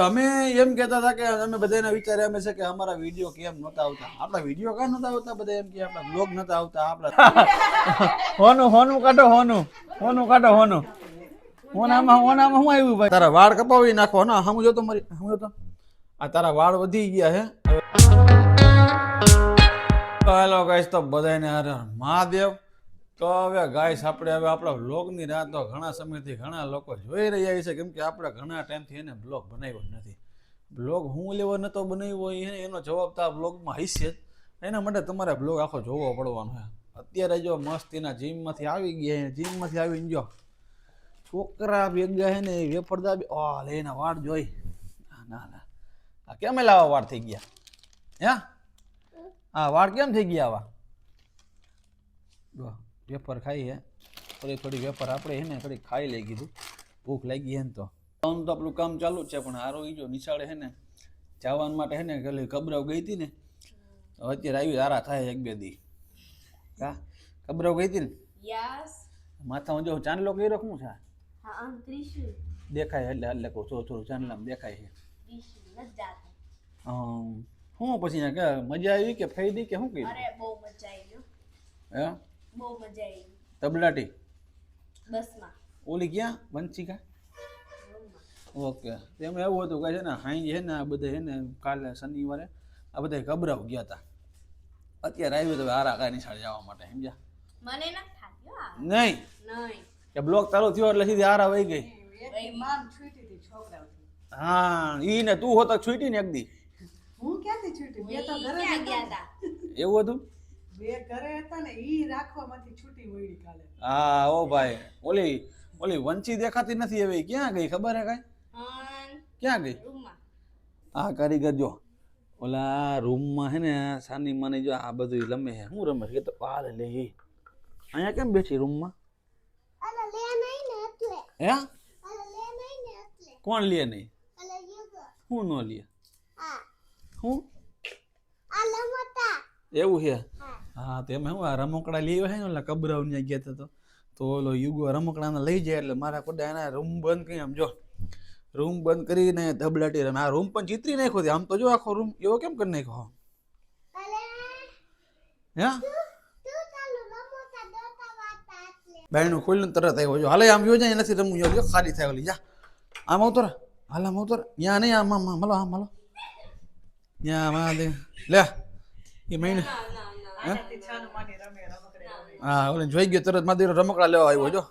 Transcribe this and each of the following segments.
અમે એમ કહેતા હતા કે અમે બધાના વિચાર એમ છે કે અમારા વીડિયો કેમ નહોતા આવતા. આપણા વીડિયો કાં નહોતા આવતા બધા એમ કે આપણા બ્લોગ નહોતા આવતા આપણા હોનું હોનું કાઢો હોનું. હોનું કાઢો હોનું. હોનામાં હોનામાં શું આવ્યું ભાઈ? તારા વાળ કપાવી નાખો ના હમ જો તો મારી હમ તો આ તારા વાળ વધી ગયા હે. હેલો ગાઈસ તો બધાને અરે મહાદેવ. તો હવે ગાઈસ આપણે હવે આપણા બ્લોગની રાહ તો ઘણા સમયથી ઘણા લોકો જોઈ રહ્યા છે, કેમ કે આપણે ઘણા ટાઈમથી એને બ્લોગ બનાવ્યો નથી. બ્લોગ હું લેવો નતો બનાવ્યો હોય એનો જવાબ તો આ બ્લોગમાં હશે એના માટે તમારે બ્લોગ આખો જોવો પડવાનો છે. અત્યારે જો મસ્તીના જીમમાંથી આવી ગયા જીમમાંથી આવીને જો છોકરા ભેગા હે ને વેફર દાબી, ઓ, લે, એના વાળ જોઈ. ના ના આ કેમ લાવા વાળ થઈ ગયા? હે? હા વાળ કેમ થઈ ગયા આવા? જો. વેફર ખાઈ હે થોડી થોડી વેફર આપણે હે ને થોડી ખાઈ લઈ કીધું. ભૂખ લાગી હે ને તો. આમ તો આપણું કામ ચાલુ જ છે પણ હારો ઈ જો નિશાળે હે ને જવાન માટે હે ને પેલી કબરાવ ગઈ હતી ને અત્યારે આવી હારા થાય એક બે દી. હા કબરાવ ગઈ હતી ને? યસ. માથામાં જો ચાંદલો કર્યો શું છે? હા ત્રિશુલ. દેખાય એટલે એટલે કહું થોડું થોડું ચાંદલામાં દેખાય છે. શું પછી કે મજા આવી કે ફાયદી કે શું કર્યું? અરે બહુ મજા આવી હે? બહુ મજા આવી. તબલાટી? બસમાં. ઓલી ક્યાં? વંશિકા? ઓકે. એમાં એવું હતું કે છે ને હાઈ છે ને આ બધા છે ને કાલે શનિવારે આ બધા ગભરાવ ગયા હતા અત્યારે આવ્યું તો હારા કાંઈ નિશાળે જવા માટે સમજ્યા? મને ન થાક્યો નહીં? નહીં. કે બ્લોક ચાલુ થયો એટલે સીધી હારા વહી ગઈ. હા ઈ ને તું હોતો છૂટી ને એકદી હું ક્યાંથી છૂટી? બે તો ઘરે ગયા હતા એવું હતું? બે ઘરે હતા ને ઈ રાખવામાંથી છૂટી મળી કાલે. હા ઓ ભાઈ ઓલી ઓલી વંચી દેખાતી નથી હવે ક્યાં ગઈ ખબર હે કાંઈ? ક્યાં ગઈ? હા આ કારીગર જો ઓલા રૂમમાં હે ને સાની માની જો આ બધું રમે હે શું રમે કે તો પાલ લે. અહીંયા કેમ બેઠી રૂમમાં? હે? કોણ લે નહીં? હું ન લે. હું. એવું છે? હા તેમ હું આ રમકડા લઈ આવ્યા ને ઓલા કબરાવ ત્યાં ગયા હતા તો. તો ઓલો યુગો રમકડાને લઈ જાય એટલે મારા કોડા એના રૂમ બંધ કરી આમ જો. રૂમ બંધ કરીને ધબલાટી રમે. આ રૂમ પણ ચીતરી નાખ્યો આમ તો જો આખો રૂમ એવો કેમ કરી નાખ્યો હે? બાયણું ખોલ્યું તરત આવ્યો. જો હાલે આમ જો જાય નથી રમવું જો ખાલી થાય ઓલી જા. આમ આવતો રે હાલ આમ આવતો રે ત્યાં નહીં આમ આમ આમ. હલો આમ હલો. ત્યાં માં દે લે. એ મહિને હા? ઓલે જોઈ ગયો તરત મારી રમકડા લેવા આવ્યો જો.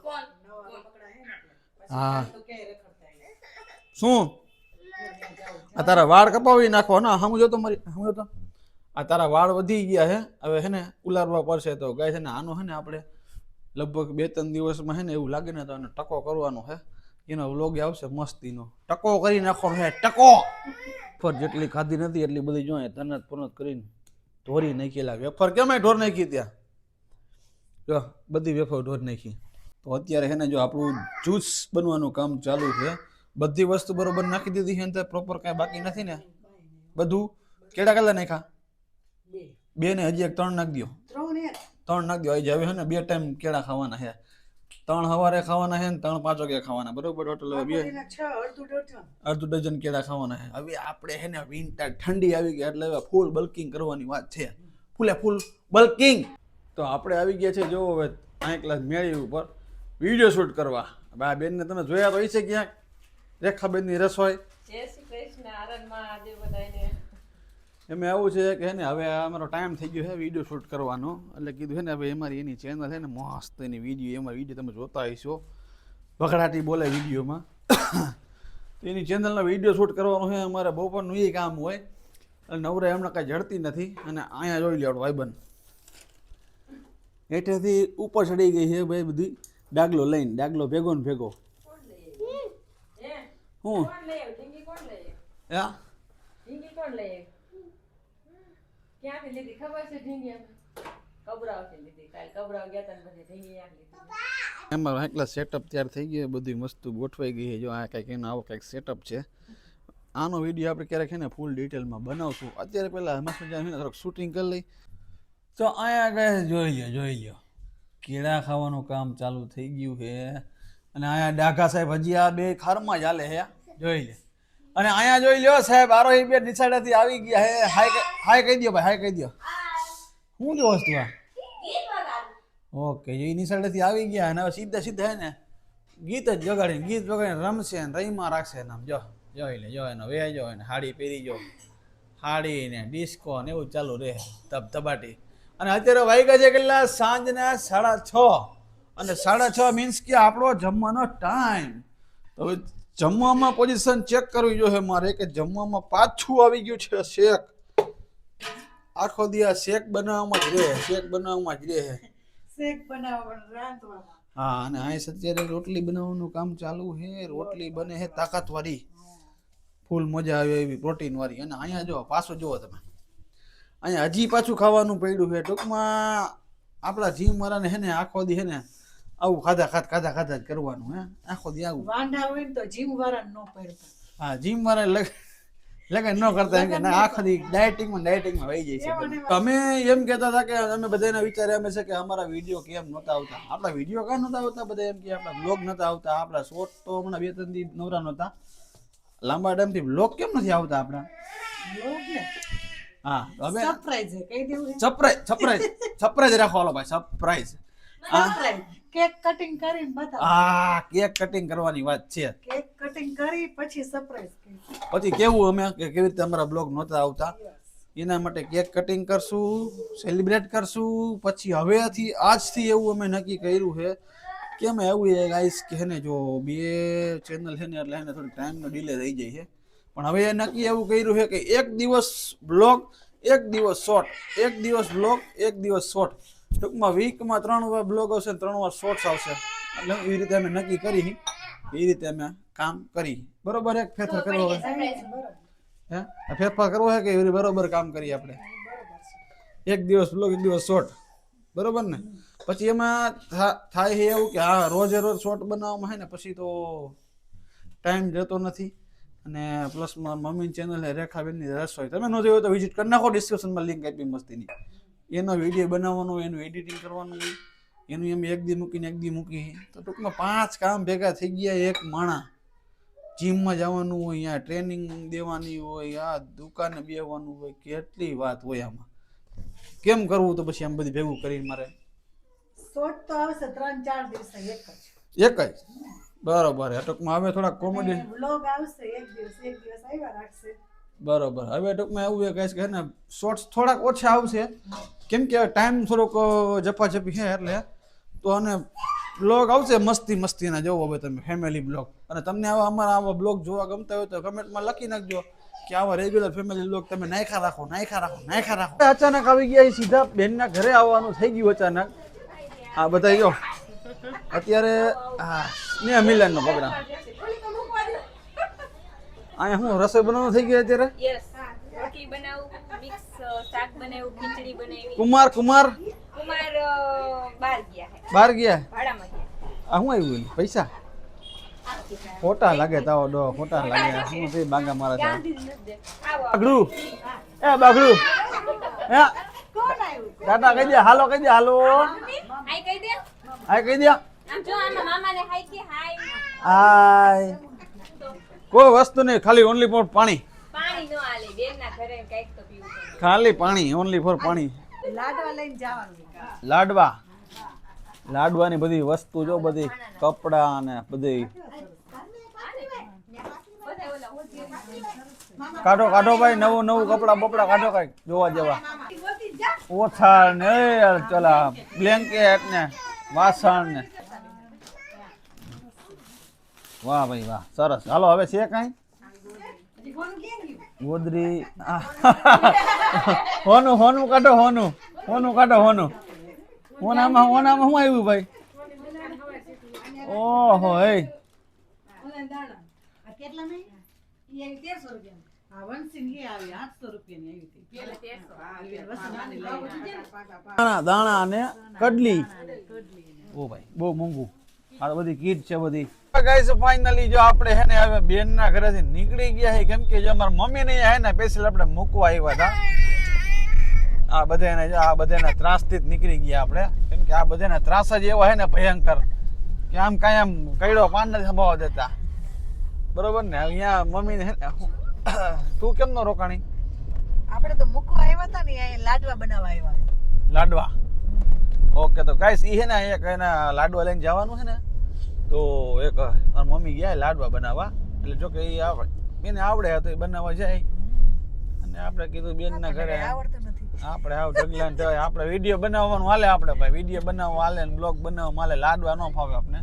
હે. શું? આ તારા વાળ કપાવી નાખો ને? સમજો તો મારી સમજો તો. આ તારા વાળ વધી ગયા, હે? હવે, હે ને, ઉલારવા પડશે તો ગાય છે ને, આનો, હે ને, આપણે લગભગ બે ત્રણ દિવસમાં, હે ને, એવું લાગે ને તો એને ટકો કરવાનો, હે? એનો વ્લોગ આવશે મસ્તીનો. ટકો કરી નાખો, હે, ટકો! ફર જેટલી ખાધી નથી, એટલી બધી જોઈએ તરત પુનત કરીને. ઢોરી નાખેલા વેફર કેમ ઢોર નાખી ત્યાં? જો બધી વેફર ઢોર નાખી. તો અત્યારે છે ને જો આપણું જ્યુસ બનવાનું કામ ચાલુ છે. બધી વસ્તુ બરોબર નાખી દીધી છે ને પ્રોપર કાંઈ બાકી નથી ને? બધું કેડા કેટલા નાખ્યા? બે. બે ને હજી એક ત્રણ નાખી દો ત્રણ નાખી દો હજી હવે છે ને બે ટાઈમ કેળા ખાવાના છે. ત્રણ સવારે ખાવાના છે ને ત્રણ પાંચ વાગે ખાવાના. બરોબર? ટોટલ બે અડધું ડઝન અડધું કેળા ખાવાના છે. હવે આપણે છે ને વિન્ટર ઠંડી આવી ગઈ એટલે હવે ફૂલ બલ્કિંગ કરવાની વાત છે. ફૂલે ફૂલ બલ્કિંગ તો આપણે આવી ગયા છે જો હવે ક્લાસ મેળી ઉપર. વીડિયો શૂટ કરવા. હવે આ બેનને તમે જોયા તો છે ક્યાંક. રેખાબેનની રસોઈ. જય શ્રી કૃષ્ણ આરણમાં આજે બધાને એમાં એવું છે કે ને હવે આ અમારો ટાઈમ થઈ ગયો છે વીડિયો શૂટ કરવાનો. એટલે કીધું છે ને હવે અમારી એની ચેનલ છે ને મસ્ત એની વીડિયો એમાં વીડિયો તમે જોતા હશો. વખડાટી બોલે વિડીયોમાં. તો એની ચેનલનો વીડિયો શૂટ કરવાનો છે અમારે બપોરનું એ કામ હોય. અને નવરે એમને કાંઈ જડતી નથી. અને અહીંયા જોઈ લે આપણો ભાઈબંધ. હેઠેથી ઉપર ચડી ગઈ છે ભાઈ બધી. ડાગલો લઈને ડાગલો ભેગો ને ભેગો. હું? હું? ક્યાંથી લીધી? ખબર છે ઢીંગી અમે કબરાવથી લીધી. કાલ કબરાવ ગયા તને બધે પછી ઢીંગી લીધી. એમાં એકલા સેટઅપ તૈયાર થઈ ગયું બધી વસ્તુ ગોઠવાઈ ગઈ છે. જો આ કંઈક એનો આવો કંઈક સેટઅપ છે. આનો વીડિયો આપણે ક્યારેક છે ને ફૂલ ડિટેલમાં બનાવશું. અત્યારે પહેલાં મજા થોડુંક શૂટિંગ કરી લઈ. તો અહીંયા ગਏ જોઈ લો જોઈ લો કેળા ખાવાનું કામ ચાલુ થઈ ગયું છે. અને અહીંયા ડાઘા સાહેબ હજી આ બે ખારમાં જ હાલે છે જોઈ લે અને અહીંયા જોઈ લ્યો સાહેબ આરોહી બે નિશાળેથી આવી ગયા હે. હાય હાય કહી દો ભાઈ, હાય કહી દો શું જો વસ્તુ આ? ઓકે, એ નિશાળેથી આવી ગયા અને હવે સીધા સીધા હે ને ગીત જ જગાડીને, ગીત વગાડીને રમશે ને રહીમાં રાખશે ને આમ. જો, જોઈ લે, જો એનો વે જો એને હાડી પહેરી જો. હાડી ને ડિસ્કો ને એવું ચાલુ રહે તબ તબાટી અને અત્યારે વાગ્યા છે કેટલા? સાંજના સાડા છ. અને સાડા છ મીન્સ કે આપણો જમવાનો ટાઈમ તો જમવામાં પોઝિશન ચેક કરવી જોઈએ મારે કે જમવામાં પાછું આવી ગયું છે શેક. આખો દી આ શેક બનાવવામાં જ રહે શેક બનાવવામાં જ રહે. શેક બનાવવા હા અને અહીં અત્યારે રોટલી બનાવવાનું કામ ચાલુ છે રોટલી બને છે તાકાતવાળી. ફૂલ મજા આવે એવી પ્રોટીન વાળી અને અહીંયા જો પાછું જુઓ તમે. અહીંયા હજી પાછું ખાવાનું પડ્યું છે. ટૂંકમાં આપણા જીમ વાળાને હે ને આખો દી હે ને આવું ખાધા ખાધ ખાધા ખાધા જ કરવાનું હે? આખો દી આવું. વાંઢા હોય ને તો જીમ વાળા ન પડતા. હા જીમ વાળા લગ લગન ન કરતા એમ કે ના આખો દી ડાયટિંગમાં ડાયટિંગમાં વહી જાય છે. તમે એમ કહેતા હતા કે અમે બધાના વિચાર એમ છે કે અમારા વીડિયો કેમ નહોતા આવતા. આપણા વીડિયો કાં નહોતા આવતા બધા એમ કે આપણા બ્લોગ નહોતા આવતા આપણા શોર્ટ તો હમણાં બે ત્રણ દી નવરા નહોતા. લાંબા ટાઈમથી બ્લોગ કેમ નથી આવતા આપણા? હા હવે સરપ્રાઈઝ સરપ્રાઈઝ સરપ્રાઈઝ રાખો હાલો ભાઈ સરપ્રાઈઝ કેક કટિંગ કરીને બતાવો. આ કેક કટિંગ કરવાની વાત છે. કેક કટિંગ કરી પછી સરપ્રાઈઝ પછી કેવું અમે કે કેવી રીતે અમારા બ્લોગ નહોતા આવતા? એના માટે કેક કટિંગ કરશું સેલિબ્રેટ કરશું પછી હવેથી આજથી એવું અમે નક્કી કર્યું છે કે અમે એવું એ ગાઈસ કે ને જો બે ચેનલ છે ને એટલે એને થોડી ટાઈમનો ડિલે થઈ જાય છે. પણ હવે એ નક્કી એવું કર્યું છે કે એક દિવસ બ્લોગ એક દિવસ શોર્ટ એક દિવસ બ્લોગ એક દિવસ શોર્ટ ટૂંકમાં વીકમાં ત્રણ વાર બ્લોગ આવશે ત્રણ વાર શોર્ટ્સ આવશે. એટલે એવી રીતે અમે નક્કી કરી એ રીતે અમે કામ કરી બરોબર એક ફેરફાર કરવો હોય? હે? ફેરફાર કરવો હોય કે એવી બરોબર કામ કરીએ આપણે? એક દિવસ બ્લોગ એક દિવસ શોર્ટ બરોબર ને? પછી એમાં થાય છે એવું કે હા રોજે રોજ શોર્ટ બનાવવામાં હોય ને પછી તો ટાઈમ જતો નથી. અને પ્લસ મમ્મી ચેનલ રેખાબેનની રસ હોય તમે ન જોયું તો વિઝિટ કરી નાખો ડિસ્ક્રિપ્શનમાં લિંક આપી મસ્તીની. એનો વીડિયો બનાવવાનો એનું એડિટિંગ કરવાનું એનું એમ એક દી મૂકીને એક દી મૂકી. તો ટૂંકમાં પાંચ કામ ભેગા થઈ ગયા એક માણા. જીમમાં જવાનું હોય અહીંયા ટ્રેનિંગ દેવાની હોય આ દુકાને બેવાનું હોય કેટલી વાત હોય આમાં. કેમ કરવું તો પછી આમ બધી ભેગું કરીને મારે? શોર્ટ તો આવશે ત્રણ ચાર દિવસે એક જ. એક જ? બરોબર. ટૂંકમાં હવે થોડા કોમેડી વ્લોગ આવશે એક દિવસ એક દિવસ આવ્યા રાખશે. બરોબર. હવે ટૂંકમાં એવું એ કહીશ કે ને શોર્ટ્સ થોડાક ઓછા આવશે. કેમ કે ટાઈમ થોડોક ઝપાઝપી છે એટલે. તો અને બ્લોગ આવશે મસ્તી મસ્તીના જોવો હવે તમે ફેમિલી બ્લોગ અને તમને આવા અમારા આવા બ્લોગ જોવા ગમતા હોય તો કમેન્ટમાં લખી નાખજો કે આવા રેગ્યુલર ફેમિલી બ્લોગ તમે નાખ્યા રાખો નાખ્યા રાખો નાખ્યા રાખો. અચાનક આવી ગયા એ સીધા બેનના ઘરે આવવાનું થઈ ગયું અચાનક. આ બધા જો અત્યારે હા સ્નેહ મિલનનો પ્રોગ્રામ અહીંયા હું રસોઈ બનાવવાનું થઈ ગયું અત્યારે? યસ રોટલી બનાવું મિક્સ શાક બનાવ્યું ખીચડી બનાવી. કુમાર કુમાર? કુમાર બહાર ગયા હે. બહાર ગયા? ભાડામાં ગયા. આ શું આવ્યું? પૈસા? ખોટા લાગે તાવો ડો ખોટા લાગે. શું છે બાંગા મારા છે. આવો બાગડું. એ બાગડું. હે? કોણ આવ્યું? ટાટા કહી દે હાલો કહી દે હાલો. હાય કહી દે. હાય કહી દે. આમ જો આમાં મામાને હાય કે હાય. હાય. કોઈ વસ્તુ નહીં ખાલી ઓનલી ફોર પાણી. પાણી નો આલે બેનના ઘરે કંઈક તો પીવું પડે ખાલી પાણી ઓનલી ફોર પાણી. લાડવા લઈને જવાનું લાડવા? લાડવાની બધી વસ્તુ જો બધી કપડા અને બધી. કાઢો કાઢો ભાઈ નવું નવું કપડા બપડા કાઢો કઈ જોવા જેવા. ઓથાળ ને ચલા બ્લેન્કેટ ને વાસણ ને. વાહ ભાઈ વાહ સરસ. હાલો હવે છે કાંઈ? ગોદરી. હોનું હોનું કાઢો હોનું. હોનું કાઢો હોનું. હોનામાં હોનામાં શું આવ્યું ભાઈ? ઓહો હે દાણા અને કડલી. ઓ ભાઈ બહુ મોંઘું. આ બધી કીટ છે બધી. ગાઈસ ફાઇનલી જો આપણે હે ને હવે બેન ના ઘરે થી નીકળી ગયા છે કેમ કે જો અમારા મમ્મી ને હે ને પેસલ આપણે મૂકવા આવ્યા હતા. આ બધાને જો આ બધાના ત્રાસથી જ નીકળી ગયા આપણે. કેમ કે આ બધાના ત્રાસ જ એવા હે ને ભયંકર. કે આમ કાંઈ આમ કઈડો પાન નથી સંભાવ દેતા. બરોબર ને? અહીંયા મમ્મીને ને તું કેમ નો રોકાણી? આપણે તો મૂકવા આવ્યા હતા ને અહીંયા લાડવા બનાવવા આવ્યા. લાડવા? ઓકે તો ગાઈસ ઈ હે ને એક એના લાડવા લઈને જવાનું છે ને? તો એક મમ્મી ગયા લાડવા બનાવવા. એટલે જો કે એ આવડે એને આવડે તો એ બનાવવા જાય. અને આપણે કીધું બેન ના ઘરે આવડતું આપણે આવ ઢગલા ને આપણે વીડિયો બનાવવાનું હાલે આપણે ભાઈ. વીડિયો બનાવવા હાલે ને બ્લોગ બનાવવા હાલે. લાડવા ન ફાવે આપણે.